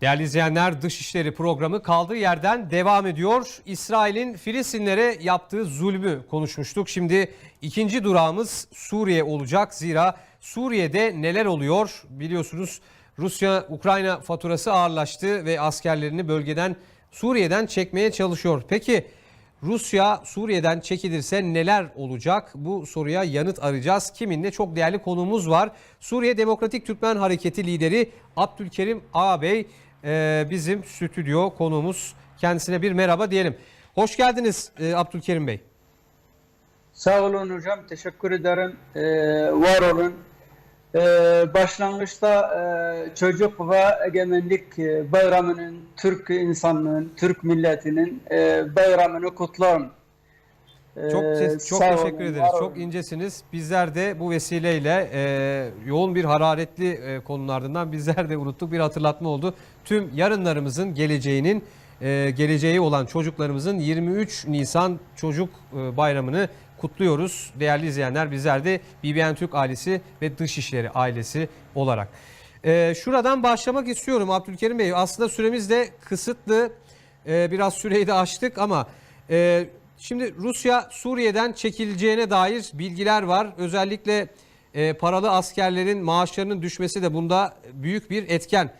Değerli izleyenler Dışişleri programı kaldığı yerden devam ediyor. İsrail'in Filistinlere yaptığı zulmü konuşmuştuk. Şimdi ikinci durağımız Suriye olacak. Zira Suriye'de neler oluyor biliyorsunuz Rusya-Ukrayna faturası ağırlaştı ve askerlerini bölgeden Suriye'den çekmeye çalışıyor. Peki Rusya Suriye'den çekilirse neler olacak? Bu soruya yanıt arayacağız. Kiminle çok değerli konuğumuz var. Suriye Demokratik Türkmen Hareketi lideri Abdülkerim Ağabey e, bizim stüdyo konuğumuz. Kendisine bir merhaba diyelim. Hoş geldiniz e, Abdülkerim Bey. Sağ olun hocam. Teşekkür ederim. Ee, var olun. Ee, başlangıçta e, çocuk ve egemenlik e, bayramının, Türk insanlığın, Türk milletinin bayramını kutlarım. Ee, Çok çok sağ teşekkür olun, ederiz. Çok incesiniz. Bizler de bu vesileyle e, yoğun bir hararetli e, konunun ardından bizler de unuttuk. Bir hatırlatma oldu. Tüm yarınlarımızın geleceğinin e, geleceği olan çocuklarımızın 23 Nisan Çocuk e, Bayramı'nı kutluyoruz. Değerli izleyenler bizler de BBN Türk ailesi ve Dışişleri ailesi olarak. E, şuradan başlamak istiyorum Abdülkerim Bey. Aslında süremiz de kısıtlı. E, biraz süreyi de aştık ama e, şimdi Rusya Suriye'den çekileceğine dair bilgiler var. Özellikle e, paralı askerlerin maaşlarının düşmesi de bunda büyük bir etken.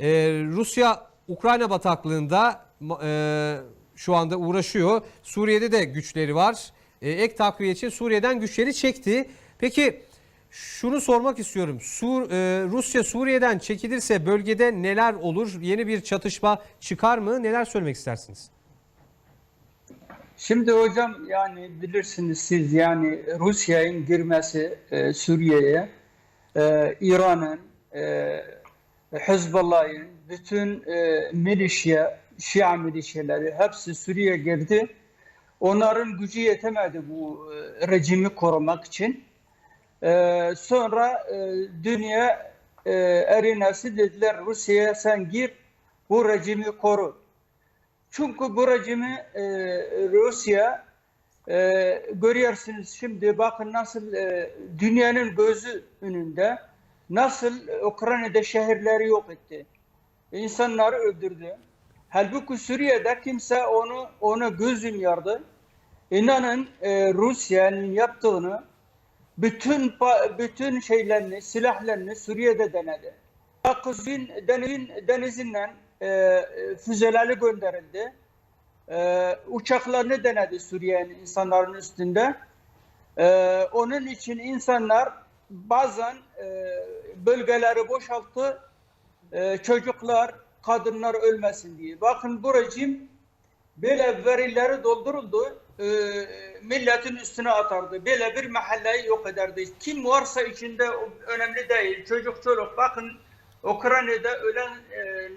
E, Rusya Ukrayna bataklığında e, şu anda uğraşıyor. Suriye'de de güçleri var. E, ek takviye için Suriye'den güçleri çekti. Peki şunu sormak istiyorum. Sur, e, Rusya Suriye'den çekilirse bölgede neler olur? Yeni bir çatışma çıkar mı? Neler söylemek istersiniz? Şimdi hocam yani bilirsiniz siz yani Rusya'nın girmesi e, Suriye'ye e, İran'ın e, Hezbollah'ın bütün e, milişya Şia milişyaları hepsi Suriye girdi. Onların gücü yetemedi bu e, rejimi korumak için. E, sonra e, dünya e, erinesi dediler Rusya'ya sen gir bu rejimi koru. Çünkü bu rejimi e, Rusya e, görüyorsunuz şimdi bakın nasıl e, dünyanın gözü önünde nasıl Ukrayna'da şehirleri yok etti. İnsanları öldürdü. Halbuki Suriye'de kimse onu ona göz yumyordu. İnanın e, Rusya'nın yaptığını bütün bütün şeylerini, silahlarını Suriye'de denedi. Kuzey'in denizin, denizinden e, füzeleri gönderildi. E, uçaklarını denedi Suriye'nin insanların üstünde. E, onun için insanlar bazen e, bölgeleri boşalttı. E, çocuklar, kadınlar ölmesin diye. Bakın bu rejim böyle verileri dolduruldu. E, milletin üstüne atardı. Böyle bir mahalleyi yok ederdi. Kim varsa içinde önemli değil. Çocuk çoluk. Bakın Ukrayna'da ölen e,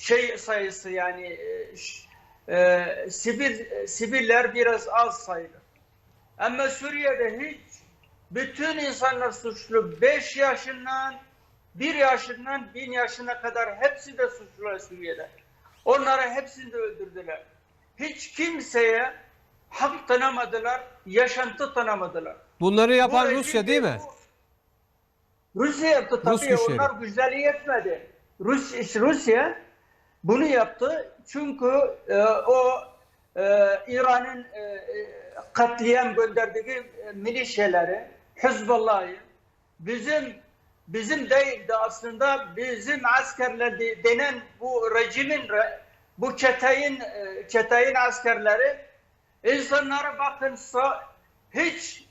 şey sayısı yani e, sivil e, siviller biraz az sayılı. Ama Suriye'de hiç bütün insanlar suçlu. 5 yaşından 1 yaşından 1000 yaşına kadar hepsi de suçlular Suriye'de. Onları hepsini de öldürdüler. Hiç kimseye hak tanımadılar, yaşantı tanımadılar. Bunları yapan Bu Rusya değil mi? Rusya yaptı tabii. Rus güçleri. Onlar güçleri yetmedi. Rus, Rusya bunu yaptı çünkü e, o e, İran'ın e, e, katliam gönderdiği e, milişyaları, Hezbollah'ı bizim bizim değildi aslında bizim askerler de- denen bu rejimin re- bu çeteyin e, çeteyin askerleri insanlara bakın hiç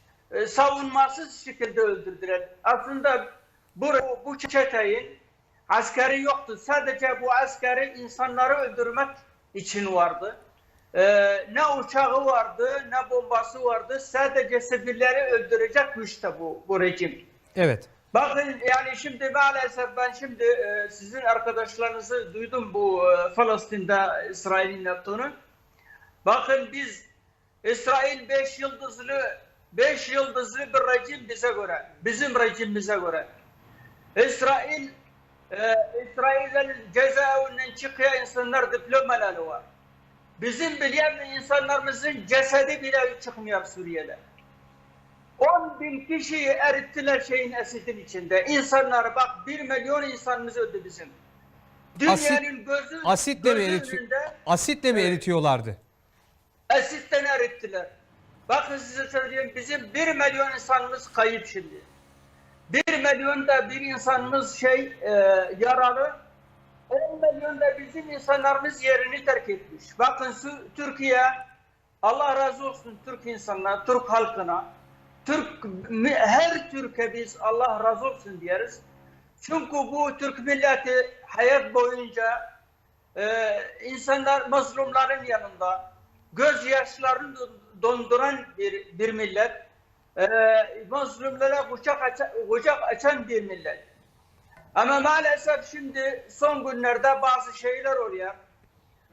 savunmasız şekilde öldürdüler. Aslında bu, bu çeteyin askeri yoktu. Sadece bu askeri insanları öldürmek için vardı. E, ne uçağı vardı, ne bombası vardı. Sadece sivilleri öldürecek güçte bu, bu rejim. Evet. Bakın yani şimdi maalesef ben şimdi e, sizin arkadaşlarınızı duydum bu e, Filistin'de İsrail'in yaptığını. Bakın biz İsrail 5 yıldızlı 5 yıldızlı bir rejim bize göre. Bizim rejimimize göre. İsrail e, İsrail'in cezaevinden çıkıyor insanlar diplomaları var. Bizim bilen insanlarımızın cesedi bile çıkmıyor Suriye'de. 10 bin kişiyi erittiler şeyin esidin içinde. İnsanlar bak 1 milyon insanımız öldü bizim. Dünyanın gözü, Asitle mi, önünde asitle mi eritiyorlardı? asitten erittiler. Bakın size söyleyeyim bizim bir milyon insanımız kayıp şimdi. Bir milyon da bir insanımız şey e, yaralı. 10 milyon da bizim insanlarımız yerini terk etmiş. Bakın şu Türkiye Allah razı olsun Türk insanına, Türk halkına. Türk her Türk'e biz Allah razı olsun deriz. Çünkü bu Türk milleti hayat boyunca e, insanlar mazlumların yanında gözyaşlarını don- donduran bir, bir millet. E, mazlumlara kucak açan, kucak açan bir millet. Ama maalesef şimdi son günlerde bazı şeyler oluyor.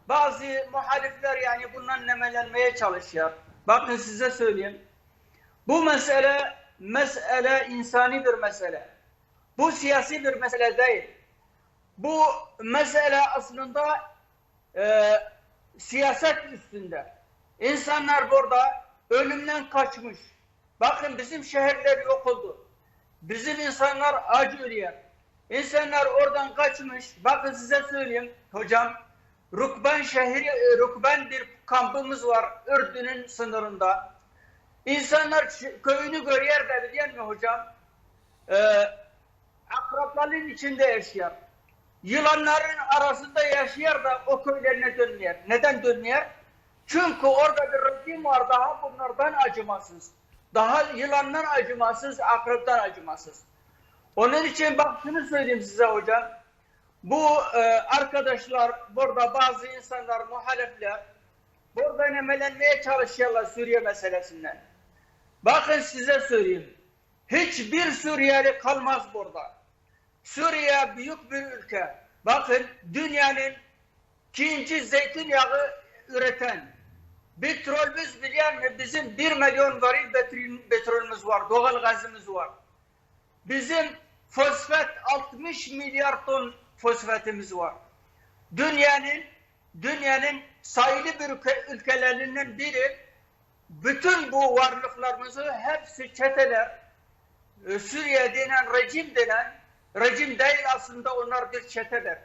Bazı muhalifler yani bundan nemelenmeye çalışıyor. Bakın size söyleyeyim. Bu mesele mesele insani bir mesele. Bu siyasi bir mesele değil. Bu mesele aslında e, siyaset üstünde. İnsanlar burada ölümden kaçmış. Bakın bizim şehirler yok oldu. Bizim insanlar acı ölüyor. İnsanlar oradan kaçmış. Bakın size söyleyeyim hocam. Rukban şehri, e, Rukban bir kampımız var Ürdün'ün sınırında. İnsanlar köyünü görüyor da biliyor musun hocam? Ee, akrapların içinde yaşıyor. Yılanların arasında yaşıyor da o köylerine dönmüyor. Neden dönmüyor? Çünkü orada bir rejim var daha bunlardan acımasız. Daha yılandan acımasız, akrepten acımasız. Onun için bak şunu söyleyeyim size hocam. Bu e, arkadaşlar burada bazı insanlar muhalifler burada nemelenmeye çalışıyorlar Suriye meselesinden. Bakın size söyleyeyim. Hiçbir Suriyeli kalmaz burada. Suriye büyük bir ülke. Bakın dünyanın ikinci zeytinyağı üreten petrolümüz biliyor musun? Bizim 1 milyon varil petrol- petrolümüz var, doğal gazımız var. Bizim fosfat 60 milyar ton fosfatımız var. Dünyanın dünyanın sayılı bir ülke, ülkelerinden biri bütün bu varlıklarımızı hepsi çeteler e, Suriye denen rejim denen rejim değil aslında onlar bir çeteler.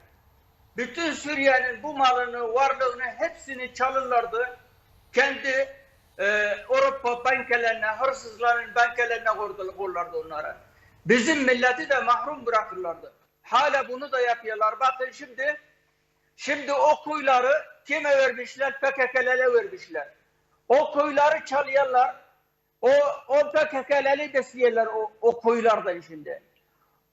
Bütün Suriye'nin bu malını, varlığını hepsini çalırlardı. Kendi e, Avrupa bankalarına, hırsızların bankalarına koyarlardı onlara. Bizim milleti de mahrum bırakırlardı. Hala bunu da yapıyorlar. Bakın şimdi Şimdi o kuyuları kime vermişler? PKK'lere vermişler. O kuyuları çalıyorlar. O, o PKK'leri besliyorlar o, o kuyularda şimdi.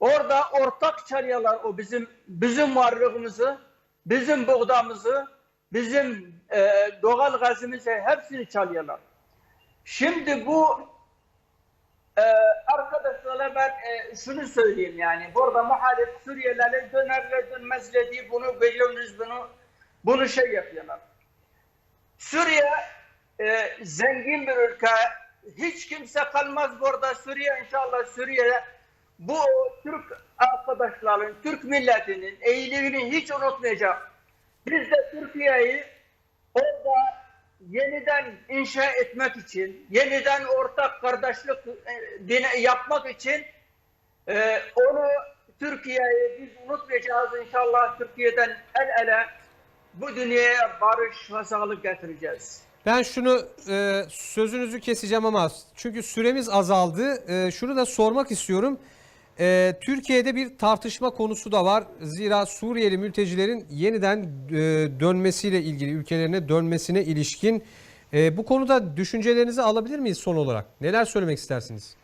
Orada ortak çalıyorlar o bizim bizim varlığımızı, bizim buğdamızı, bizim e, doğal gazımızı hepsini çalıyorlar. Şimdi bu e, arkadaşlara ben e, şunu söyleyeyim yani burada muhalif Suriyelilerin dönerler dönmezler diye bunu biliyorsunuz bunu bunu şey yapıyorlar. Suriye e, zengin bir ülke. Hiç kimse kalmaz burada Suriye inşallah Suriye bu Türk arkadaşların, Türk milletinin iyiliğini hiç unutmayacak. Biz de Türkiye'yi orada yeniden inşa etmek için, yeniden ortak kardeşlik e, yapmak için e, onu Türkiye'yi biz unutmayacağız inşallah Türkiye'den el ele bu dünyaya barış ve sağlık getireceğiz. Ben şunu e, sözünüzü keseceğim ama çünkü süremiz azaldı. Şunu da sormak istiyorum. E, Türkiye'de bir tartışma konusu da var. Zira Suriyeli mültecilerin yeniden e, dönmesiyle ilgili ülkelerine dönmesine ilişkin e, bu konuda düşüncelerinizi alabilir miyiz son olarak? Neler söylemek istersiniz?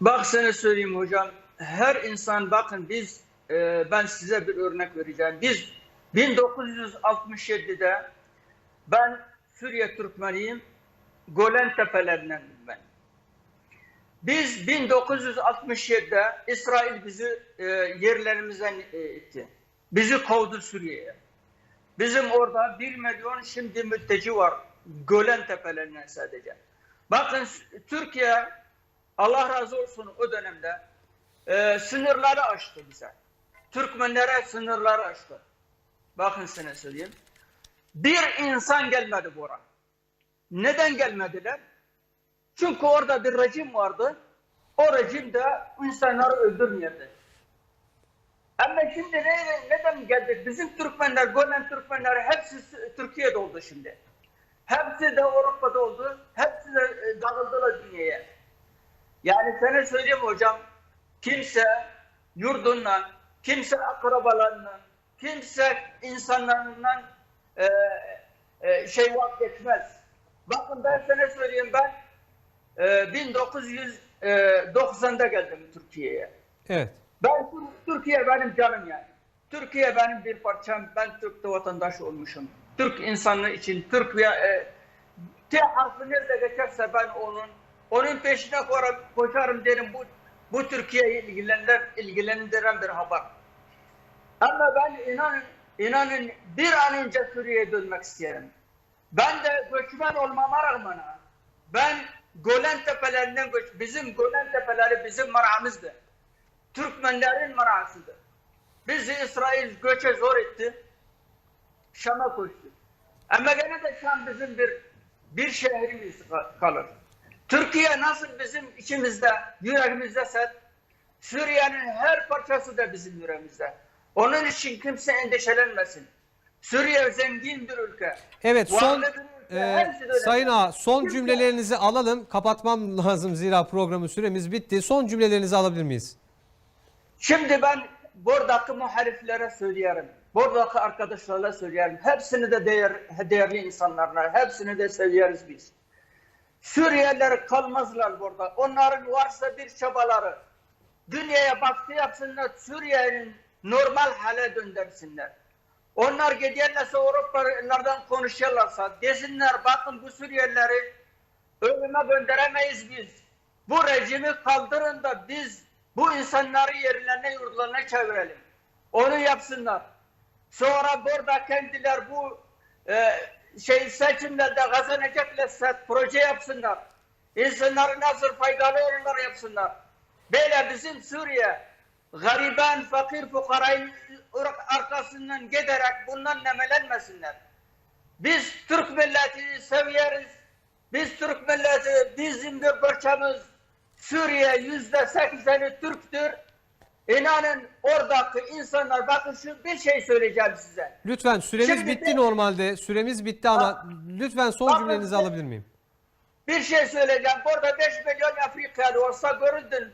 Bak sana söyleyeyim hocam. Her insan bakın biz e, ben size bir örnek vereceğim. Biz 1967'de ben Suriye Türkmeniyim. Golen Tepelerinden. Biz 1967'de İsrail bizi e, yerlerimizden e, itti. Bizi kovdu Suriye'ye. Bizim orada 1 milyon şimdi mülteci var. Gölen tepelerinden sadece. Bakın Türkiye Allah razı olsun o dönemde e, sınırları açtı bize. Türkmenlere sınırları açtı. Bakın sana söyleyeyim. Bir insan gelmedi buraya. Neden gelmediler? Çünkü orada bir rejim vardı. O rejim de insanları öldürmüyordu. Ama şimdi ne, neden geldik? Bizim Türkmenler, Golan Türkmenler hepsi Türkiye'de oldu şimdi. Hepsi de Avrupa'da oldu. Hepsi de e, dağıldılar dünyaya. Yani sana söyleyeyim hocam, kimse yurdundan, kimse akrabalarından, kimse insanlarından e, e, şey vazgeçmez. Bakın ben sana söyleyeyim ben e, 1990'da geldim Türkiye'ye. Evet. Ben Türkiye benim canım yani. Türkiye benim bir parçam. Ben Türk vatandaş olmuşum. Türk insanlığı için Türk ya e, T harfi nerede geçerse ben onun onun peşine koşarım, koşarım derim bu bu Türkiye'yi ilgilendiren, ilgilendiren bir haber. Ama ben inanın inanın bir an önce Suriye'ye dönmek isterim. Ben de göçmen olmama rağmen ben Golan Tepelerinden göç, bizim Golan Tepeleri bizim maramızdı. Türkmenlerin marasıdır. Bizi İsrail göçe zor etti. Şam'a koştu. Ama gene de Şam bizim bir bir şehrimiz ka- kalır. Türkiye nasıl bizim içimizde, yüreğimizde Suriye'nin her parçası da bizim yüreğimizde. Onun için kimse endişelenmesin. Suriye zengin bir ülke. Evet son Varlı bir e, de öyle. Sayın Ağa son cümlelerinizi alalım. Kapatmam lazım zira programın süremiz bitti. Son cümlelerinizi alabilir miyiz? Şimdi ben buradaki muhaliflere söyleyelim. Buradaki arkadaşlara söyleyelim. Hepsini de değer, değerli insanlarla, hepsini de seviyoruz biz. Suriyeliler kalmazlar burada. Onların varsa bir çabaları. Dünyaya baskı yapsınlar, Suriye'nin normal hale döndürsünler. Onlar giderlerse Avrupalılardan konuşuyorlarsa desinler bakın bu Suriyelileri ölüme gönderemeyiz biz. Bu rejimi kaldırın da biz bu insanları yerlerine yurtlarına çevirelim. Onu yapsınlar. Sonra burada kendiler bu e, şey seçimlerde kazanacaklarsa proje yapsınlar. İnsanları nasıl faydalı olurlar yapsınlar. Böyle bizim Suriye gariban, fakir, fukarayın arkasından giderek bundan nemelenmesinler. Biz Türk milletini seviyoruz. Biz Türk milleti bizim bir parçamız. Suriye yüzde sekseni Türktür. İnanın oradaki insanlar bakın şu bir şey söyleyeceğim size. Lütfen süremiz Şimdi bitti de- normalde. Süremiz bitti ama lütfen son cümlenizi alabilir miyim? Bir şey söyleyeceğim. Burada 5 milyon Afrikalı olsa görüldün.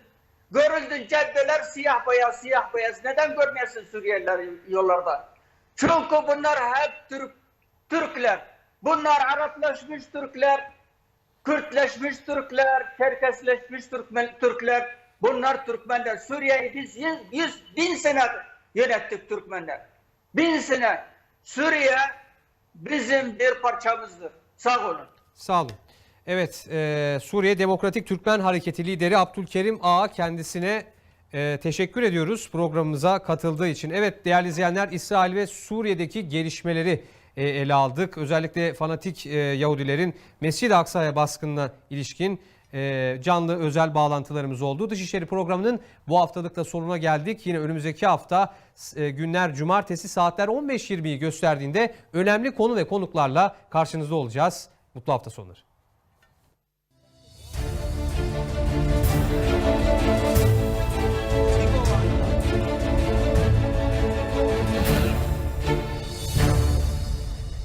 Görüldün caddeler siyah beyaz siyah beyaz. Neden görmüyorsun Suriyeliler yollarda? Çünkü bunlar hep Türk, Türkler. Bunlar Araplaşmış Türkler, Kürtleşmiş Türkler, Çerkesleşmiş Türkmen, Türkler. Bunlar Türkmenler. Suriye'yi biz yüz, yüz bin sene yönettik Türkmenler. Bin sene. Suriye bizim bir parçamızdır. Sağ olun. Sağ olun. Evet, e, Suriye Demokratik Türkmen Hareketi lideri Abdülkerim Ağa kendisine e, teşekkür ediyoruz programımıza katıldığı için. Evet değerli izleyenler İsrail ve Suriye'deki gelişmeleri e, ele aldık. Özellikle fanatik e, Yahudilerin Mescid-i Aksa'ya baskınına ilişkin e, canlı özel bağlantılarımız oldu. Dışişleri programının bu haftalık da sonuna geldik. Yine önümüzdeki hafta e, günler cumartesi saatler 15.20'yi gösterdiğinde önemli konu ve konuklarla karşınızda olacağız. Mutlu hafta sonları.